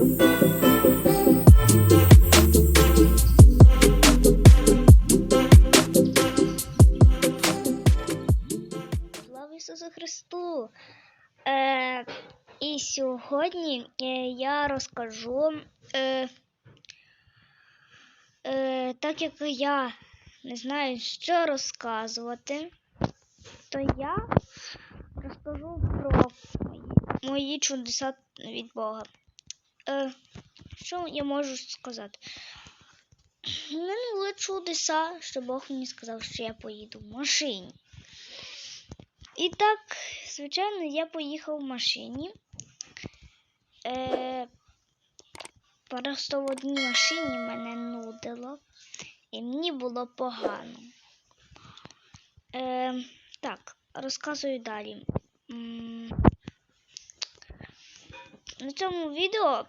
Слава Ісусу Христу! Е, і сьогодні е, я розкажу, е, е, так як я не знаю, що розказувати, то я розкажу про мої, чудеса від Бога. Е, що я можу сказати? У мене були чудеса, що Бог мені сказав, що я поїду в машині. І так, звичайно, я поїхав в машині. Е, просто в одній машині мене нудило, і мені було погано. Е, так, розказую далі. На цьому відео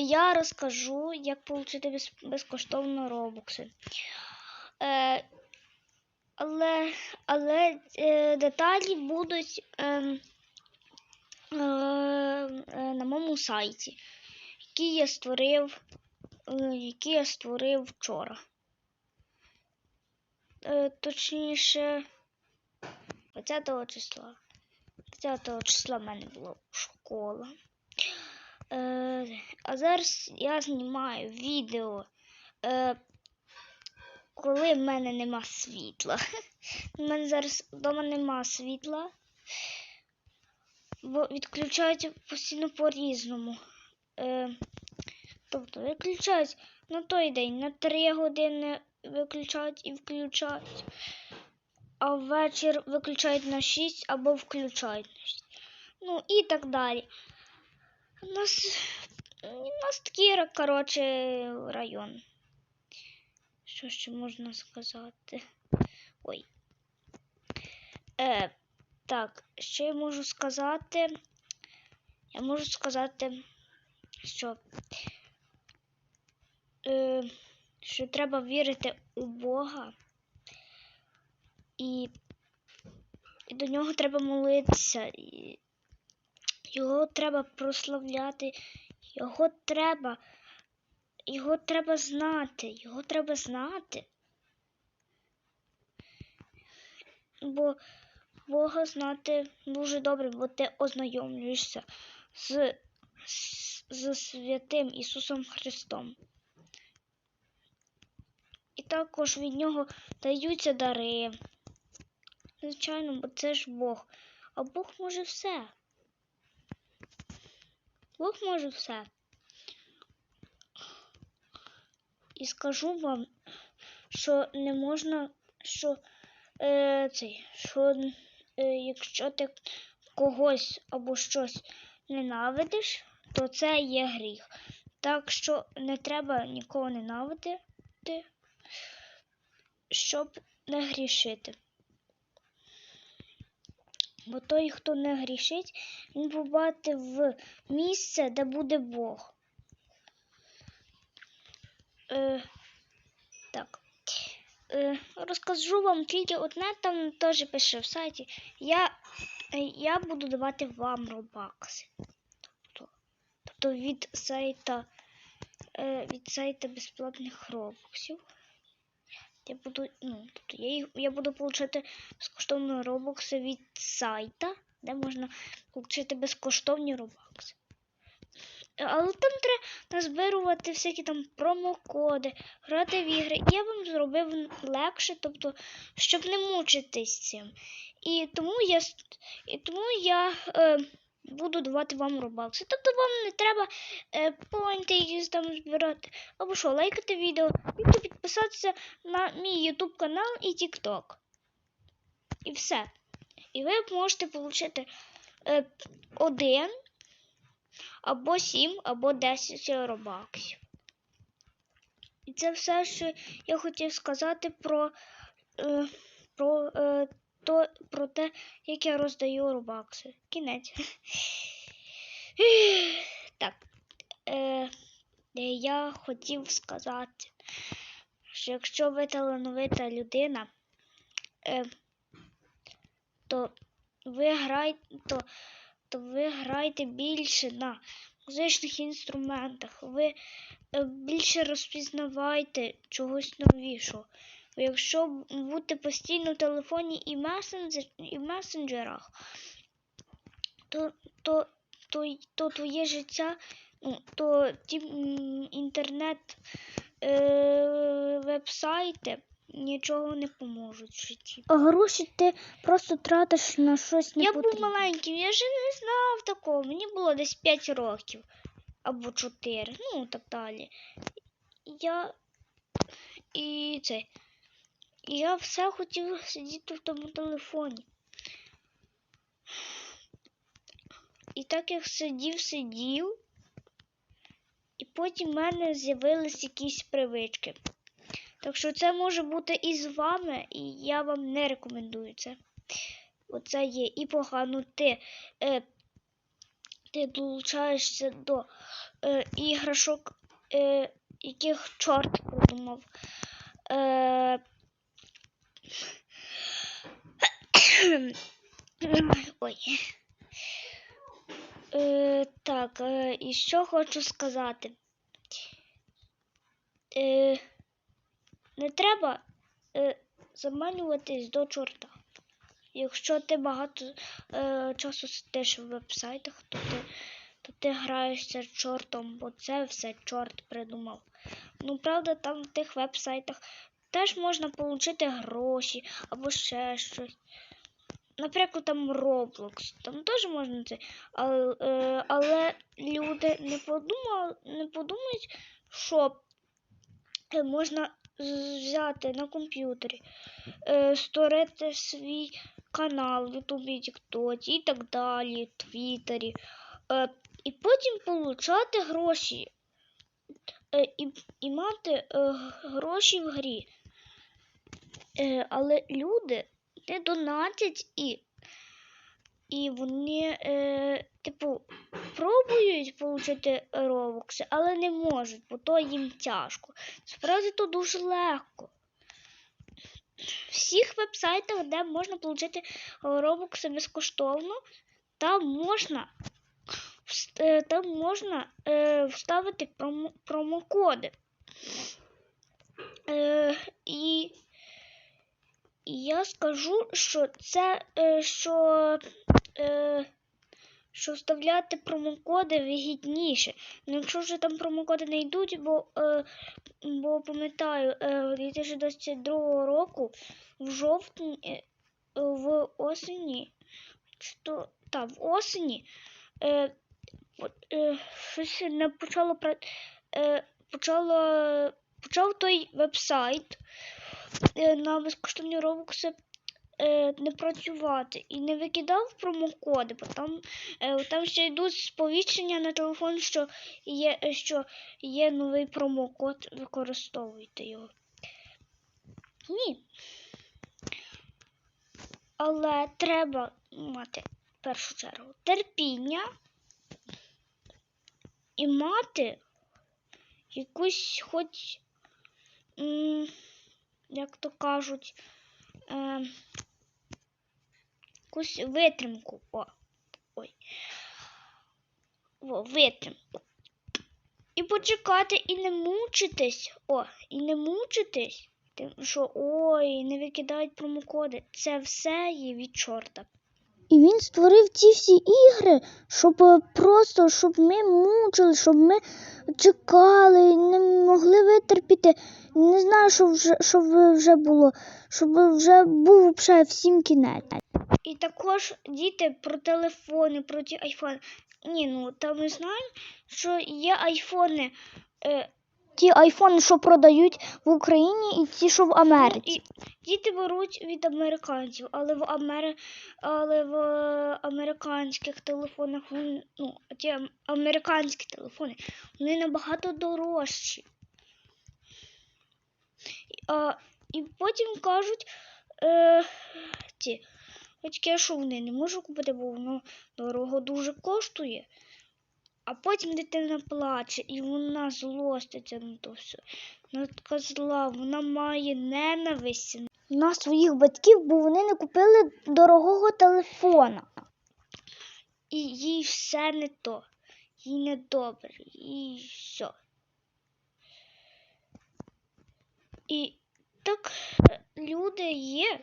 я розкажу, як отримати без, безкоштовно робокси. Е, але але е, деталі будуть е, е, е, на моєму сайті, який я створив, е, який я створив вчора. Е, точніше, 20 числа. 20 числа в мене була школа. Е, а зараз я знімаю відео. Е, коли в мене нема світла. У мене зараз вдома нема світла, бо відключають постійно по-різному. Е, тобто виключають на той день, на 3 години виключають і включають, а ввечір виключають на 6 або включають на 6. Ну і так далі. У нас, у нас такий, коротше, район. Що ще можна сказати? Ой. Е, так, що я можу сказати? Я можу сказати, що, е, що треба вірити у Бога і, і до нього треба молитися. І його треба прославляти, його треба. Його треба знати, його треба знати. Бо Бога знати дуже добре, бо ти ознайомлюєшся з, з, з святим Ісусом Христом. І також від нього даються дари. Звичайно, бо це ж Бог. А Бог може все. Бог може все. І скажу вам, що не можна, що е, цей, що е, якщо ти когось або щось ненавидиш, то це є гріх. Так що не треба нікого ненавидити, щоб не грішити. Бо той, хто не грішить, він побачить в місце, де буде Бог. Е, так. Е, розкажу вам тільки одне, там теж пише в сайті. Я е, я буду давати вам робакси. Тобто, тобто від сайта е, від сайта безплатних робоксів. Я буду, ну, тобто я, їх- я буду отримати безкоштовні робокси від сайта, де можна отримати безкоштовні робокси. Але там треба назбирувати всякі там промокоди, грати в ігри. І Я вам зробив легше, тобто, щоб не мучитись цим. І тому я, і тому я е, буду давати вам робакси. Тобто вам не треба е, поінти якісь там збирати. Або що, лайкати відео, і підписатися на мій YouTube канал і TikTok. І все. І ви можете отримати е, один або 7, або 10 робаксів. І це все, що я хотів сказати про, е, про, е, то, про те, як я роздаю робакси. Кінець. Так. Е, я хотів сказати, що якщо ви талановита людина, е, то ви граєте, то, то ви граєте більше на музичних інструментах. Ви е, більше розпізнавайте чогось новішого. Якщо бути постійно в телефоні і, месенджер, і месенджерах, то, то, то, то твоє життя, то ті інтернет е, веб-сайти нічого не поможуть в житті. А гроші ти просто тратиш на щось не Я був маленьким, я ж не знав такого. Мені було десь 5 років або 4, ну так далі. Я і це. І Я все хотів сидіти в тому телефоні. І так як сидів, сидів, і потім в мене з'явились якісь привички. Так що це може бути і з вами, і я вам не рекомендую це. Оце є і погано. Ти, е, ти долучаєшся до е, іграшок, е, яких чорт придумав. Е, ой. Е, так, е, і що хочу сказати. Е, не треба е, заманюватись до чорта. Якщо ти багато е, часу сидиш в веб-сайтах, то ти, то ти граєшся чортом, бо це все чорт придумав. Ну, правда, там в тих веб-сайтах теж можна отримати гроші або ще щось. Наприклад, там Roblox, там теж можна це. Але, але люди не подумали, не подумають, що е, можна взяти на комп'ютері, е, створити свій канал в Ютубі, Тіктоці і так далі, Твіттері. Е, і потім получати гроші. І, і мати е, гроші в грі. Е, але люди не донатять і, і вони, е, типу, пробують отримати робокси, але не можуть, бо то їм тяжко. Справді то дуже легко. Всіх веб-сайтах, де можна отримати робокси безкоштовно, там можна, е, там можна е, вставити промо, промокоди. Е, і я скажу, що це е, що, е, що вставляти промокоди вигідніше. Ну, якщо вже там промокоди не йдуть, бо, е, бо пам'ятаю, е, 2022 року в жовтні, в осені, то, та, в осені щось не почало почало, почав той веб-сайт на безкоштовні робокси е, не працювати і не викидав промокоди, бо там, е, там ще йдуть сповіщення на телефон, що є, е, що є новий промокод, використовуйте його. Ні. Але треба мати в першу чергу терпіння і мати якусь хоч, як то кажуть, е, якусь витримку. О, ой. О, витримку. І почекати, і не мучитись. О, і не мучитись. Тим, що ой, не викидають промокоди. Це все є від чорта. І він створив ці всі ігри, щоб е, просто щоб ми мучили, щоб ми чекали, не могли витерпіти. Не знаю, що вже що вже було, щоб вже був вже всім кінець. І також діти про телефони, про ті айфони. Ні, ну там ми знаємо, що є айфони. Е, Ті айфони, що продають в Україні, і ті, що в ну, Америці. і діти беруть від американців, але в Амери... але в американських телефонах ну, ті американські телефони, вони набагато дорожчі. А, і потім кажуть, е, ті батьки, що вони не можуть купити, бо воно дорого дуже коштує. А потім дитина плаче і вона злоститься на то все. Вона така зла, вона має ненависть. на своїх батьків, бо вони не купили дорогого телефона. І їй все не то. їй недобре, і все. І так е, люди є.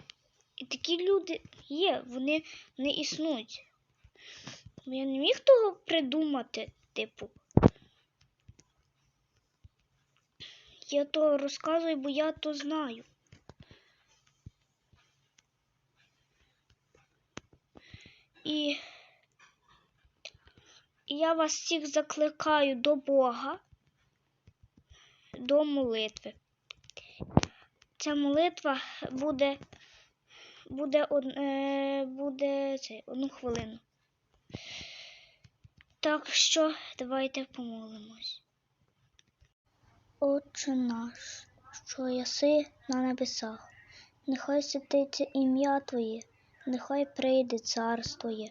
І такі люди є, вони не існують. Я не міг того придумати, типу. Я то розказую, бо я то знаю. І і я вас всіх закликаю до Бога, до молитви. Ця молитва буде, буде, е, буде це, одну хвилину. Так що давайте помолимось. Отче наш, що єси на небесах, нехай святиться ім'я Твоє, нехай прийде царство Твоє,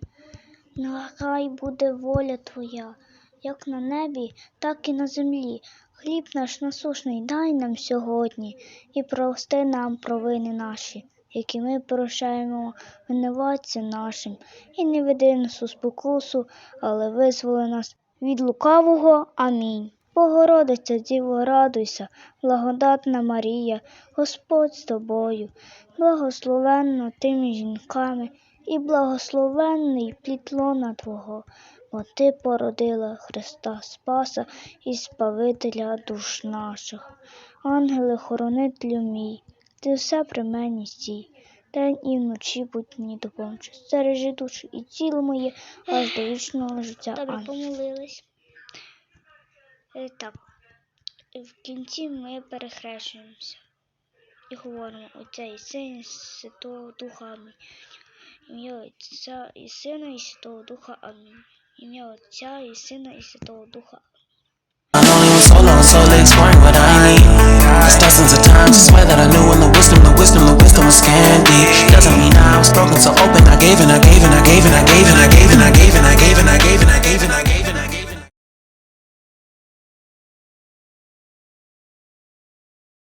нехай буде воля Твоя, як на небі, так і на землі. Хліб наш насушний дай нам сьогодні і прости нам провини наші, які ми прощаємо винуватцям нашим, і не веди нас у спокусу, але визволи нас від лукавого. Амінь. Богородиця, Діво, радуйся, благодатна Марія, Господь з тобою, благословенна ти між жінками, і благословенний плід лона Твого, бо Ти породила Христа Спаса і Спавителя душ наших. Ангеле, хоронителю мій, ти все при мені стій. День і вночі будь мені допоможе. Стережи душу і тіло моє аж до вічного життя. Добре, Амінь. помолились. Е, Так, в кінці ми перехрещуємося і говоримо Отця і Сина, і Святого Духа Амінь. Ім'я Отця і Сина, і Святого Духа Амінь. Ім'я Отця і Сина, і Святого Духа I only was so long, slowly exploring what I need. Cause dozens of times, I swear that I knew candy. Doesn't mean I was broken, so open. I gave and I gave and I gave and I gave and I gave and I gave and I gave and I gave and I gave.